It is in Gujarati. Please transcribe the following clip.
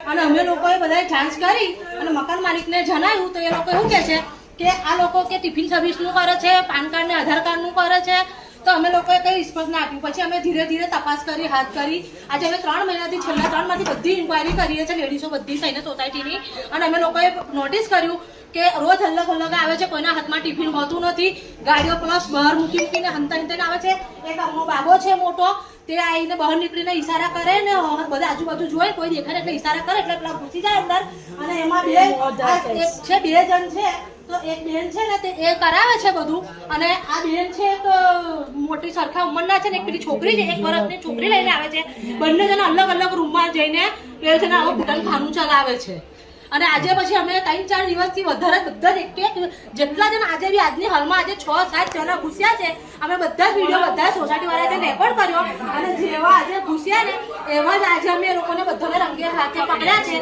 અને અમે લોકોએ બધાએ જાંચ કરી અને મકાન માલિકને જણાવ્યું તો એ લોકો એવું કહે છે કે આ લોકો કે ટિફિન સર્વિસનું કરે છે, પાન કાર્ડ ને આધાર કાર્ડનું કરે છે. તો અમે લોકોએ કંઈ રિસ્પોન્સ ના આપ્યું. પછી અમે ધીરે ધીરે તપાસ કરી, હાથ કરી. આજે અમે ત્રણ મહિનાથી, છેલ્લા ત્રણમાંથી બધી ઇન્ક્વાયરી કરીએ છીએ લેડીઝો બધી થઈને સોસાયટીની અને અમે લોકોએ નોટિસ કર્યું કે રોજ અલગ અલગ આવે છે, કોઈના હાથમાં ટિફિન હોતું નથી. ગાડીઓ પ્લસ બહાર મૂકી મૂકીને હંતા હંતાઈને આવે છે. એક અમો બાબો છે મોટો. તે આઈને બહાર નીકળીને ઈશારા કરે ને બધા આજુબાજુ જોઈ કોઈ દેખાય એટલે ઈશારા કરે એટલે પેલા ઘૂસી જાય અંદર. અને એમાં બે એક છે બે જણ છે તો એક બેન છે ને તે એ કરાવે છે બધું. અને આ બેન છે એક મોટી સરખા ઉંમરના છે ને એક પેલી છોકરી છે એક વર્ષની છોકરી લઈને આવે છે. બંને જણા અલગ અલગ રૂમમાં જઈને પેલ છે ને આવું ભૂટન ખાનું ચલાવે છે. અને આજે પછી અમે ત્રણ ચાર દિવસથી વધારે બધા એક એક જેટલા જણ આજે બી આજની હાલમાં આજે છ, સાત જણા ઘૂસ્યા છે, અમે બધા જ વીડિયો બધા સોસાયટી વાળા રેકોર્ડ કર્યો. અને જેવા આજે ઘૂસ્યા ને, એવા જ આજે અમે લોકોને બધાને રંગે હાથે પકડ્યા છે.